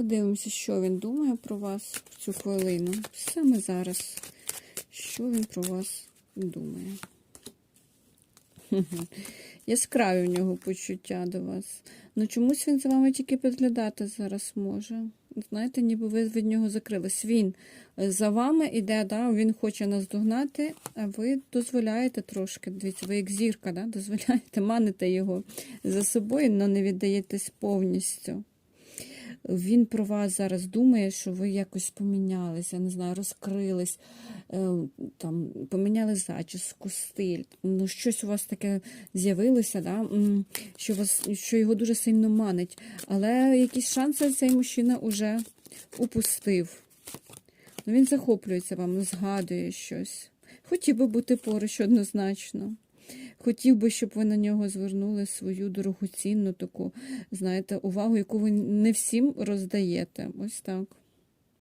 Подивимося, що він думає про вас в цю хвилину. Саме зараз. Що він про вас думає? Яскраві в нього почуття до вас. Ну чомусь він за вами тільки підглядати зараз може. Знаєте, ніби ви від нього закрились. Він за вами іде, да? він хоче нас догнати, а ви дозволяєте трошки. Дивіться, ви як зірка, да? дозволяєте, маните його за собою, але не віддаєтесь повністю. Він про вас зараз думає, що ви якось помінялися, не знаю, розкрились, е, там, поміняли зачіску, стиль. Ну, щось у вас таке з'явилося, да? що, вас, що його дуже сильно манить. Але якісь шанси цей мужчина вже упустив. Ну, він захоплюється вам, згадує щось. Хотів би бути поруч однозначно. Хотів би, щоб ви на нього звернули свою дорогоцінну таку, знаєте, увагу, яку ви не всім роздаєте. Ось так.